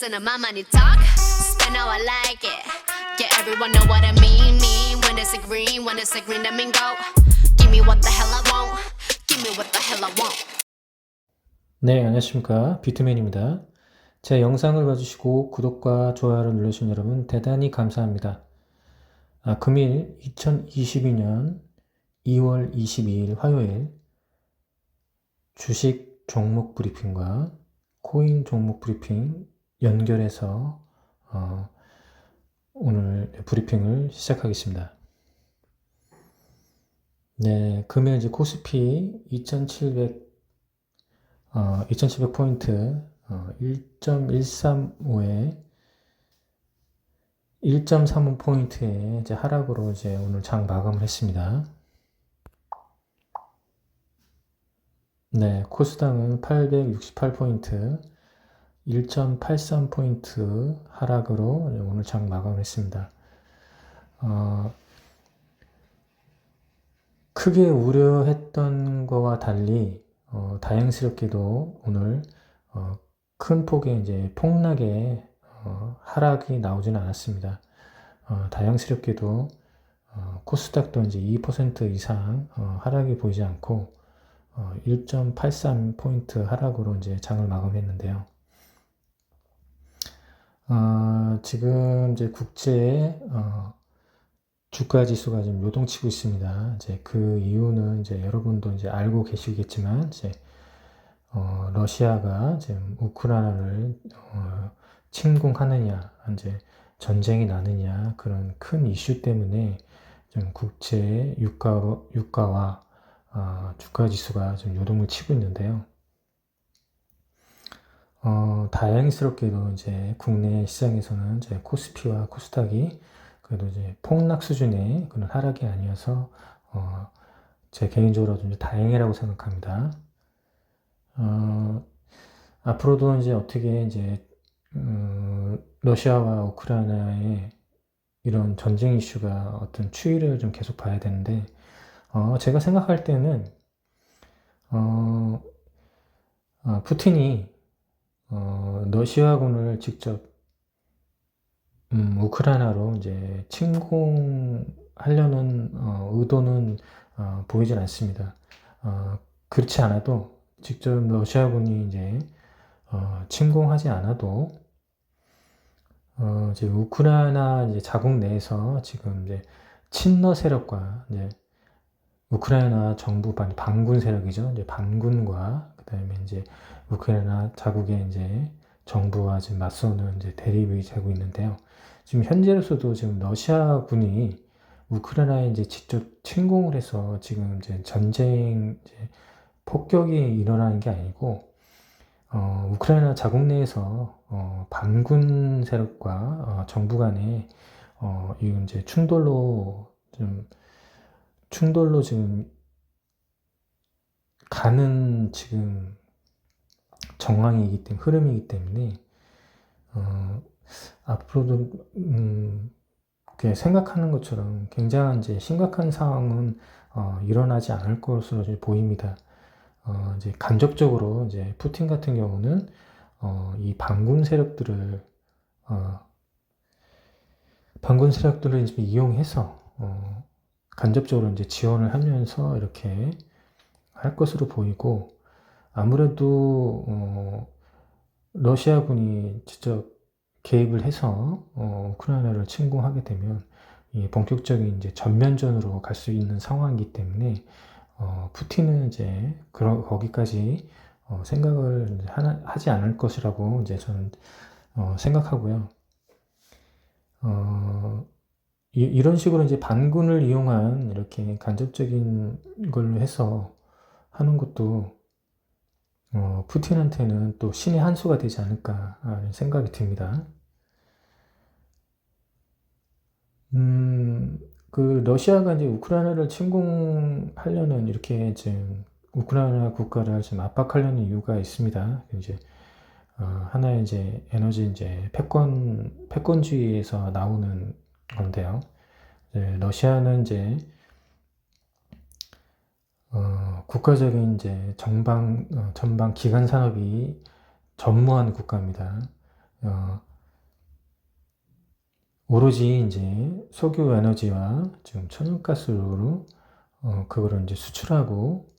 Listen to my money talk, spend how I like it. Yeah, everyone know what I mean. Mean when it's a green, when it's a green, I mean go. Give me what the hell I want. Give me what the hell I want. 네, 안녕하십니까. 비트맨입니다. 제 영상을 봐주시고 구독과 좋아요를 눌러주신 여러분 대단히 감사합니다. 아, 금일 2022년 2월 22일 화요일 주식 종목 브리핑과 코인 종목 브리핑 연결해서 어, 오늘 브리핑을 시작하겠습니다. 네, 금일 이제 코스피 2700 어, 2700 포인트 어, 1.135에 1.35 포인트의 이제 하락으로 이제 오늘 장 마감을 했습니다. 네, 코스닥은 868 포인트 1.83포인트 하락으로 오늘 장 마감을 했습니다. 어, 크게 우려했던 거와 달리 어, 다행스럽게도 오늘 어, 큰 폭의 이제 폭락의 어, 하락이 나오지는 않았습니다. 어, 다행스럽게도 어, 코스닥도 이제 2% 이상 어, 하락이 보이지 않고 어, 1.83 포인트 하락으로 이제 장을 마감했는데요. 어, 지금 이제 국제 어, 주가 지수가 지금 요동치고 있습니다. 이제 그 이유는 이제 여러분도 이제 알고 계시겠지만 이제 어, 러시아가 지금 우크라이나를 어, 침공하느냐, 이제 전쟁이 나느냐 그런 큰 이슈 때문에 좀 국제 유가 유가와 어, 주가 지수가 좀 요동을 치고 있는데요. 어, 다행스럽게도 이제 국내 시장에서는 이제 코스피와 코스닥이 그래도 이제 폭락 수준의 그런 하락이 아니어서 어, 제 개인적으로 좀 다행이라고 생각합니다. 어, 앞으로도 이제 어떻게 이제 어, 러시아와 우크라이나의 이런 전쟁 이슈가 어떤 추이를 좀 계속 봐야 되는데 어, 제가 생각할 때는 어, 어, 푸틴이 어, 러시아군을 직접 음, 우크라이나로 이제 침공하려는 어, 의도는 어, 보이진 않습니다. 어, 그렇지 않아도 직접 러시아군이 이제 어, 침공하지 않아도 어, 이제 우크라이나 이제 자국 내에서 지금 이제 친러 세력과 이제 우크라이나 정부 반 반군 세력이죠. 이제 반군과 그다음에 이제 우크라이나 자국의 이제 정부와 지금 맞서는 이제 대립이 되고 있는데요. 지금 현재로서도 지금 러시아군이 우크라이나에 이제 직접 침공을 해서 지금 이제 전쟁 이제 폭격이 일어나는 게 아니고 어, 우크라이나 자국 내에서 어, 반군 세력과 어, 정부 간에 어, 이 이제 충돌로 좀 충돌로 지금 가는 지금 정황이기 때문에 흐름이기 때문에 어, 앞으로도 음, 생각하는 것처럼 굉장한 이제 심각한 상황은 어, 일어나지 않을 것으로 보입니다. 어, 이제 간접적으로 이제 푸틴 같은 경우는 어, 이 반군 세력들을 어, 반군 세력들을 이제 이용해서 어, 간접적으로 이제 지원을 하면서 이렇게 할 것으로 보이고 아무래도 어, 러시아군이 직접 개입을 해서 어, 우크라이나를 침공하게 되면 이 본격적인 이제 전면전으로 갈 수 있는 상황이기 때문에 어, 푸틴은 이제 그러, 거기까지 어, 생각을 하나, 하지 않을 것이라고 이제 저는 어, 생각하고요. 어, 이, 런 식으로 이제 반군을 이용한 이렇게 간접적인 걸로 해서 하는 것도 어, 푸틴한테는 또 신의 한 수가 되지 않을까 하는 생각이 듭니다. 음, 그 러시아가 이제 우크라이나를 침공하려는 이렇게 지금 우크라이나 국가를 지금 압박하려는 이유가 있습니다. 이제 어, 하나의 이제 에너지 이제 패권 패권주의에서 나오는 건데요. 이제 러시아는 이제 어, 국가적인 이제 정방 어, 전방 기간 산업이 전무한 국가입니다. 어, 오로지 이제 석유 에너지와 지금 천연가스로 어, 그거를 이제 수출하고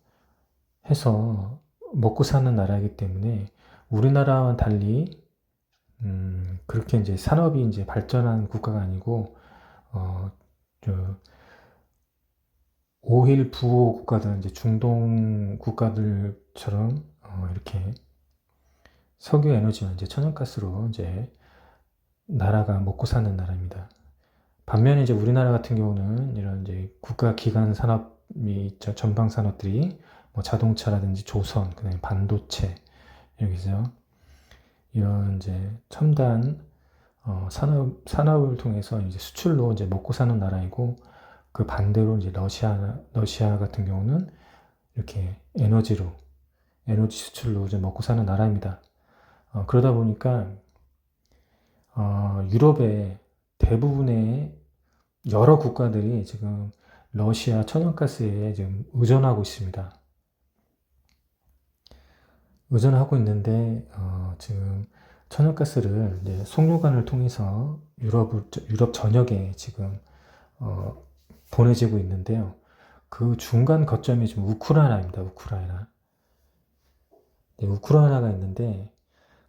해서 먹고 사는 나라이기 때문에 우리나라와 달리 음, 그렇게 이제 산업이 이제 발전한 국가가 아니고 어, 저 오일 부호 국가들 이제 중동 국가들처럼 어, 이렇게 석유 에너지와 이제 천연가스로 이제 나라가 먹고 사는 나라입니다. 반면에 이제 우리나라 같은 경우는 이런 이제 국가 기관 산업이. 전방 산업들이 뭐 자동차라든지 조선, 그다음에 반도체 여기서 이런 이제 첨단 어, 산업 산업을 통해서 이제 수출로 이제 먹고 사는 나라이고 그 반대로 이제 러시아 러시아 같은 경우는 이렇게 에너지로 에너지 수출로 이제 먹고 사는 나라입니다. 어, 그러다 보니까 어, 유럽의 대부분의 여러 국가들이 지금 러시아 천연가스에 지금 의존하고 있습니다. 의존하고 있는데 어, 지금 천연가스를 이제 송유관을 통해서 유럽 유럽 전역에 지금 어, 보내지고 있는데요. 그 중간 거점이 지금 우크라이나입니다. 우크라이나. 네, 우크라이나가 있는데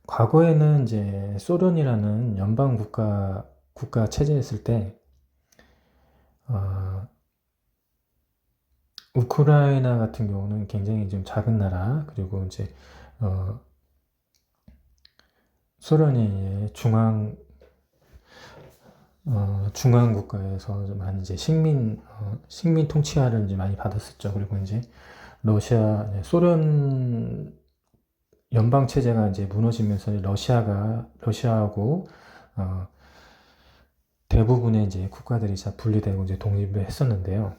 과거에는 이제 소련이라는 연방 국가 국가 체제였을 때 어, 우크라이나 같은 경우는 굉장히 좀 작은 나라 그리고 이제 어, 소련이 중앙 어, 중앙 국가에서 좀 많이 이제 식민 어, 식민 통치하를 이제 많이 받았었죠. 그리고 이제 러시아 소련 연방 체제가 이제 무너지면서 러시아가 러시아하고 어, 대부분의 이제 국가들이 다 분리되고 이제 독립을 했었는데요.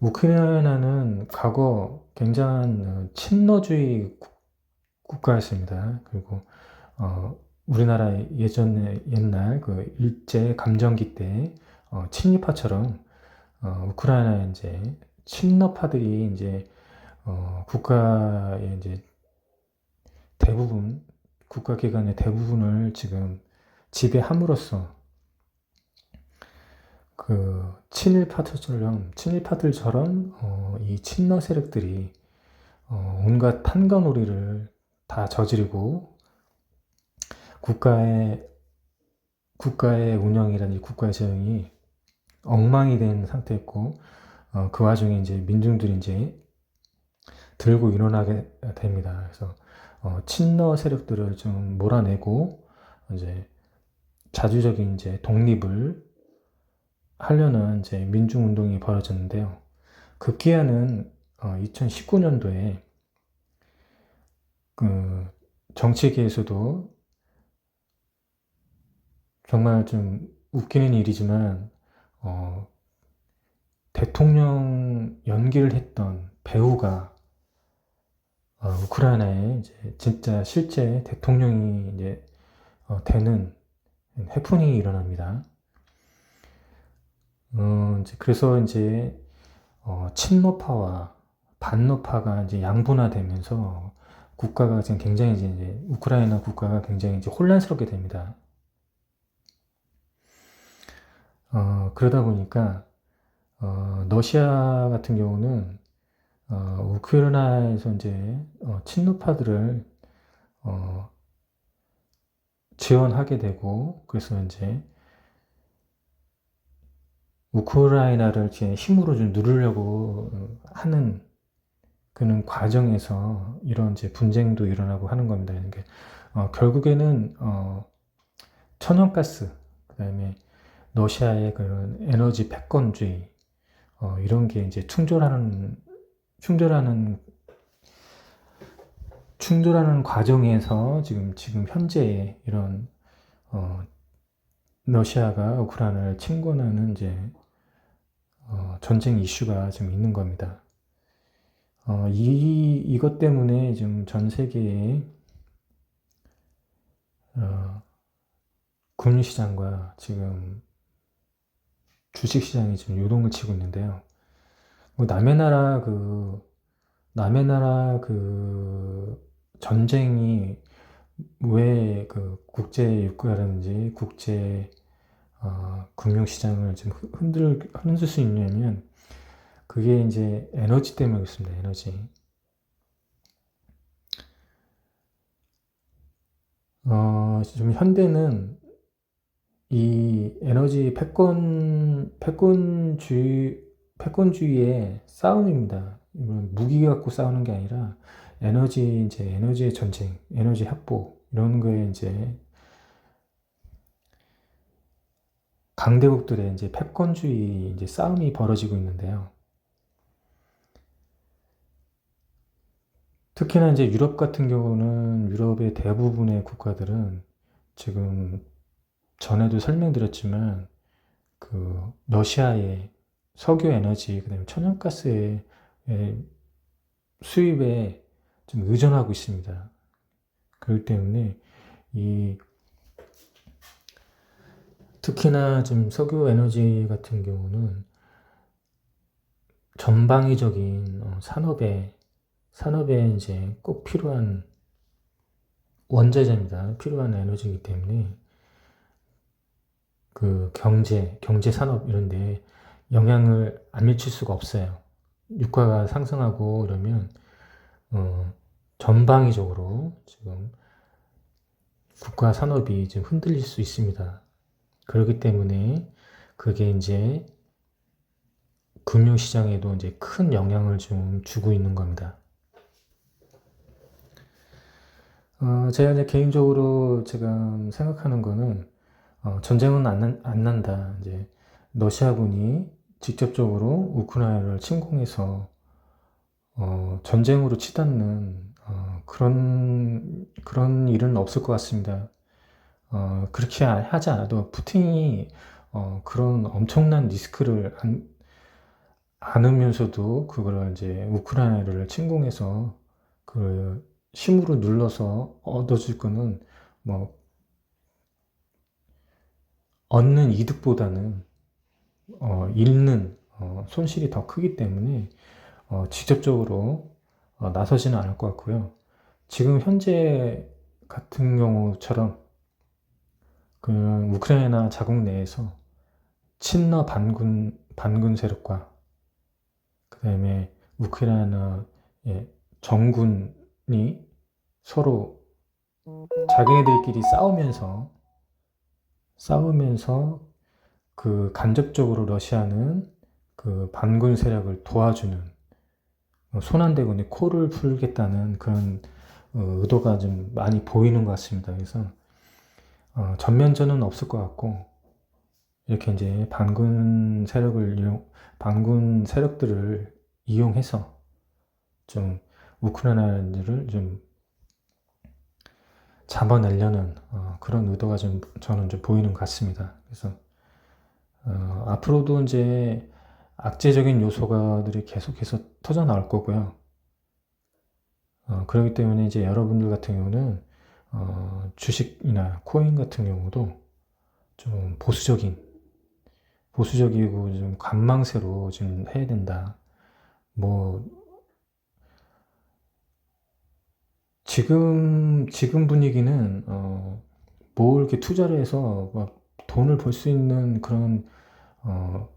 우크라이나는 과거 굉장한 어, 친러주의 국가였습니다. 그리고 어, 우리나라 예전에 옛날 그 일제 감정기 때 어, 친일파처럼 어, 우크라이나에 이제 친러파들이 이제 어, 국가의 이제 대부분 국가 기관의 대부분을 지금 지배함으로써 그 친일파들처럼 친일파들처럼 어, 이 친러 세력들이 어, 온갖 탄간놀이를 다 저지르고 국가의 국가의 운영이라든지 국가의 재정이 엉망이 된 상태였고 어, 그 와중에 이제 민중들이 이제 들고 일어나게 됩니다. 그래서 어, 친러 세력들을 좀 몰아내고 이제 자주적인 이제 독립을 하려는 이제 민중 운동이 벌어졌는데요. 급기야는 어, 2019년도에 그 정치계에서도 정말 좀 웃기는 일이지만 어, 대통령 연기를 했던 배우가 어, 우크라이나에 이제 진짜 실제 대통령이 이제 어, 되는 해프닝이 일어납니다. 어, 이제 그래서 이제 어, 친노파와 반노파가 이제 양분화되면서 국가가 지금 굉장히 이제 우크라이나 국가가 굉장히 이제 혼란스럽게 됩니다. 어, 그러다 보니까 어, 러시아 같은 경우는 어, 우크라이나에서 이제 어, 친노파들을 어, 지원하게 되고 그래서 이제 우크라이나를 이제 힘으로 좀 누르려고 하는 그는 과정에서 이런 이제 분쟁도 일어나고 하는 겁니다. 이게 어, 결국에는 어, 천연가스 그다음에 러시아의 그런 에너지 패권주의 어, 이런 게 이제 충돌하는 충돌하는 충돌하는 과정에서 지금 지금 현재 이런 어, 러시아가 우크라이나를 침공하는 이제 어, 전쟁 이슈가 지금 있는 겁니다. 어, 이 이것 때문에 지금 전 세계에 어, 금융 시장과 지금 주식시장이 지금 요동을 치고 있는데요. 뭐 남의 나라 그 남의 나라 그 전쟁이 왜 그 국제 유가라든지 국제 어, 금융시장을 좀 흔- 흔들 흔들 수 있냐면 그게 이제 에너지 때문에 그렇습니다. 에너지. 어, 좀 현대는 이 에너지 패권, 패권주의, 패권주의의 싸움입니다. 무기 갖고 싸우는 게 아니라 에너지, 이제 에너지의 전쟁, 에너지 확보, 이런 거에 이제 강대국들의 이제 패권주의 이제 싸움이 벌어지고 있는데요. 특히나 이제 유럽 같은 경우는 유럽의 대부분의 국가들은 지금 전에도 설명드렸지만 그 러시아의 석유 에너지 그다음에 천연가스의 의 수입에 좀 의존하고 있습니다. 그렇기 때문에 이 특히나 좀 석유 에너지 같은 경우는 전방위적인 어, 산업에 산업에 이제 꼭 필요한 원자재입니다. 필요한 에너지이기 때문에 그 경제, 경제 산업 이런 데 영향을 안 미칠 수가 없어요. 유가가 상승하고 이러면 어, 전방위적으로 지금 국가 산업이 지금 흔들릴 수 있습니다. 그렇기 때문에 그게 이제 금융시장에도 이제 큰 영향을 좀 주고 있는 겁니다. 어, 제가 이제 개인적으로 지금 생각하는 거는 어, 전쟁은 안, 난- 안 난다. 이제 러시아군이 직접적으로 우크라이나를 침공해서 어, 전쟁으로 치닫는 어, 그런 그런 일은 없을 것 같습니다. 어, 그렇게 하- 하지 않아도 푸틴이 어, 그런 엄청난 리스크를 안, 안으면서도 그걸 이제 우크라이나를 침공해서 그 힘으로 눌러서 얻어질 거는 뭐 얻는 이득보다는 어, 잃는 어, 손실이 더 크기 때문에 어, 직접적으로 어, 나서지는 않을 것 같고요. 지금 현재 같은 경우처럼 그 우크라이나 자국 내에서 친러 반군 반군 세력과 그다음에 우크라이나 의 정군이 서로 자기네들끼리 싸우면서 싸우면서 그 간접적으로 러시아는 그 반군 세력을 도와주는 어, 손안대군의 코를 풀겠다는 그런 어, 의도가 좀 많이 보이는 것 같습니다. 그래서 어, 전면전은 없을 것 같고 이렇게 이제 반군 세력을 이용, 반군 세력들을 이용해서 좀 우크라이나를 좀 잡아내려는 어, 그런 의도가 좀 저는 좀 보이는 것 같습니다. 그래서 어, 앞으로도 이제 악재적인 요소가들이 계속해서 터져 나올 거고요. 어, 그렇기 때문에 이제 여러분들 같은 경우는 어, 주식이나 코인 같은 경우도 좀 보수적인 보수적이고 좀 관망세로 좀 해야 된다. 뭐 지금 지금 분위기는 어, 뭐 이렇게 투자를 해서 막 돈을 벌 수 있는 그런 어,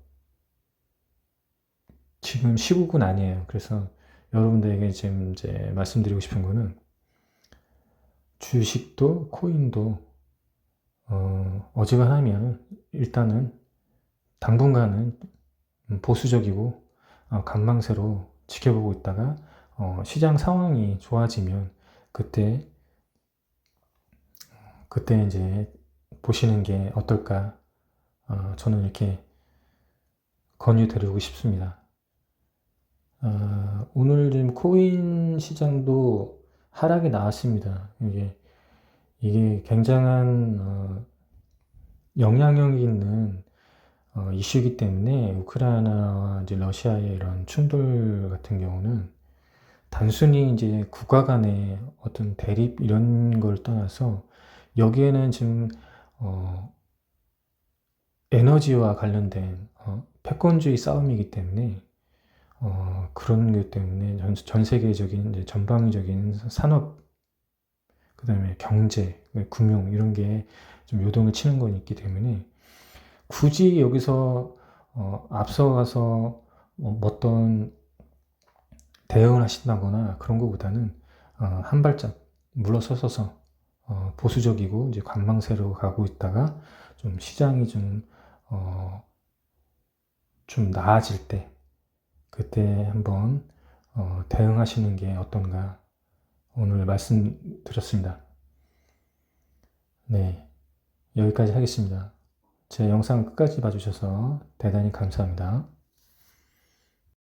지금 시국은 아니에요. 그래서 여러분들에게 지금 이제 말씀드리고 싶은 거는 주식도 코인도 어, 어지간하면 일단은 당분간은 보수적이고 어, 관망세로 지켜보고 있다가 어, 시장 상황이 좋아지면 그때 그때 이제 보시는 게 어떨까 어, 저는 이렇게 권유드리고 싶습니다. 어, 오늘 지금 코인 시장도 하락이 나왔습니다. 이게 이게 굉장한 어, 영향력 있는 어, 이슈이기 때문에 우크라이나와 이제 러시아의 이런 충돌 같은 경우는 단순히 이제 국가 간의 어떤 대립 이런 걸 떠나서 여기에는 지금 어, 에너지와 관련된 어, 패권주의 싸움이기 때문에 어, 그런 것 때문에 전, 전 세계적인 전방위적인 산업 그다음에 경제, 금융 이런 게 좀 요동을 치는 건 있기 때문에 굳이 여기서 어, 앞서가서 뭐 어떤 대응을 하신다거나 그런 것보다는 어, 한 발짝 물러서서 어, 보수적이고 이제 관망세로 가고 있다가 좀 시장이 좀, 어, 좀 나아질 때 그때 한번 어, 대응하시는 게 어떤가 오늘 말씀드렸습니다. 네, 여기까지 하겠습니다. 제 영상 끝까지 봐주셔서 대단히 감사합니다.